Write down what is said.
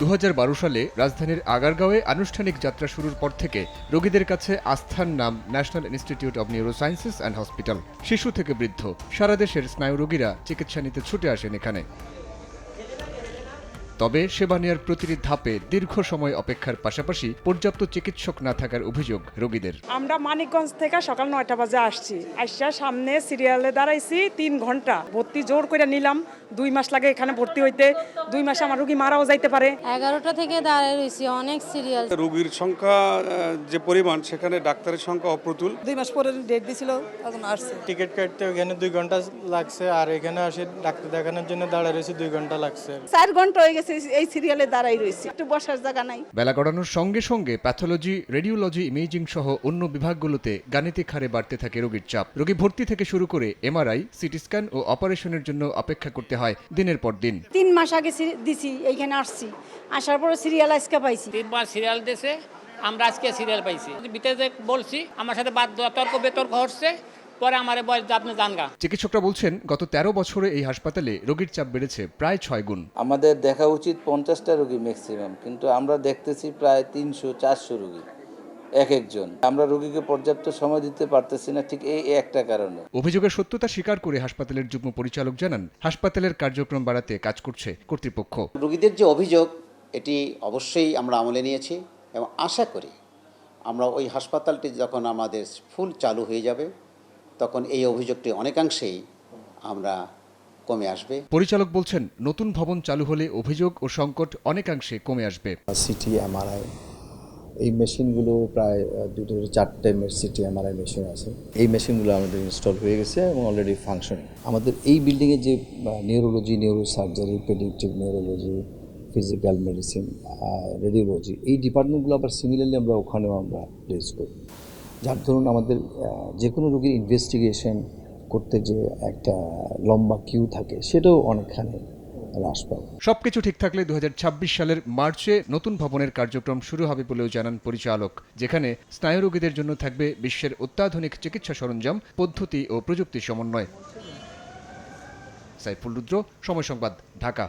দু হাজার বারো সালে রাজধানীর আগারগাঁওয়ে আনুষ্ঠানিক যাত্রা শুরুর পর থেকে রোগীদের কাছে আস্থার নাম National Institute of Neurosciences and Hospital. শিশু থেকে বৃদ্ধ। সারা দেশের স্নায়ু রোগীরা চিকিৎসা নিতে ছুটে আসেন এখানে। তবে সেবা নেওয়ার প্রতিটি ধাপে দীর্ঘ সময় অপেক্ষার পাশাপাশি পর্যাপ্ত চিকিৎসক না থাকার অভিযোগ রোগীদের। আমরা মানিকগঞ্জ থেকে সকাল নয়টা বাজে আসছি। আসা সামনে সিরিয়ালে দাঁড়াইছি তিন ঘণ্টা। ভর্তি জোর করে নিলাম। দুই মাস লাগে এখানে ভর্তি হইতে। দুই মাসে আমার রুগী মারাও যাইতে পারে। এগারোটা থেকে দাঁড়ায় রয়েছি অনেক সিরিয়াল। রোগীর সংখ্যা যে পরিমাণ সেখানে ডাক্তারের সংখ্যা অপ্রতুল। দুই মাস পরে ডেট দিছিল তখন আসছে। টিকিট কাটতে এখানে দুই ঘণ্টা লাগছে আর এখানে আসে ডাক্তার দেখানোর জন্য দাঁড়ায় রয়েছে দুই ঘণ্টা লাগছে। চার ঘণ্টা হয়ে গেছে এই সিরিয়ালে দাঁড়াই রয়েছে। একটু বসার জায়গা নাই। বেলা গড়ানোর সঙ্গে সঙ্গে প্যাথোলজি রেডিওলজি ইমেজিং সহ অন্য বিভাগগুলোতে গাণিতিক হারে বাড়তে থাকে রোগীর চাপ। রোগী ভর্তি থেকে শুরু করে এমআরআই সিটি স্ক্যান ও অপারেশনের জন্য অপেক্ষা করতে হয় দিনের পর দিন। তিন মাস আগে সিরি- দিছি এইখানে আসছি। আসার পরে সিরিয়াল আজকে পাইছি। তিনবার সিরিয়াল দিয়েছে আমরা আজকে সিরিয়াল পাইছি। ভিতরে বলছি আমার সাথে বাদ তর্ক বিতর্ক হচ্ছে পরে আমার বয়স আপনি জানগা। চিকিৎসকরা বলছেন গত তেরো বছরে এই হাসপাতালে রোগীর চাপ বেড়েছে প্রায় ছয় গুণ। আমাদের দেখা উচিত পঞ্চাশটা রোগী ম্যাক্সিমাম কিন্তু আমরা দেখতেছি প্রায় তিনশো চারশো রোগী এক একজন। আমরা রোগীকে পর্যাপ্ত সময় দিতে পারতেছি না ঠিক এই একটা কারণে। অভিযোগের সত্যতা স্বীকার করে হাসপাতালের যুগ্ম পরিচালক জানান হাসপাতালের কার্যক্রম বাড়াতে কাজ করছে কর্তৃপক্ষ। রোগীদের যে অভিযোগ এটি অবশ্যই আমরা আমলে নিয়েছি এবং আশা করি আমরা ওই হাসপাতালটি যখন আমাদের ফুল চালু হয়ে যাবে তখন এই অভিযোগটি অনেকাংশেই আমরা কমে আসবে। পরিচালক বলছেন নতুন ভবন চালু হলে অভিযোগ ও সংকট অনেকাংশে কমে আসবে। সিটি এমআরআই এই মেশিনগুলো প্রায় দুটো থেকে চারটে সিটি এমআরআই মেশিন আছে। এই মেশিনগুলো আমাদের ইনস্টল হয়ে গেছে এবং অলরেডি ফাংশনিং আমাদের এই বিল্ডিংয়ে যে neurology neurosurgery paediatric neurology physical medicine radiology এই ডিপার্টমেন্টগুলো আবার সিমিলারলি আমরা ওখানেও আমরা প্লেস করি। যার ধরুন আমাদের যে কোনো রোগীর ইনভেস্টিগেশন করতে যে একটা লম্বা কিউ থাকে, সেটাও অনেকখানি হ্রাস পাবে। সবকিছু ঠিক থাকলে দু হাজার ছাব্বিশ সালের মার্চে নতুন ভবনের কার্যক্রম শুরু হবে বলেও জানান পরিচালক, যেখানে স্নায়ু রোগীদের জন্য থাকবে বিশ্বের অত্যাধুনিক চিকিৎসা সরঞ্জাম, পদ্ধতি ও প্রযুক্তির সমন্বয়। সাইফুল রুদ্র, সময় সংবাদ, ঢাকা।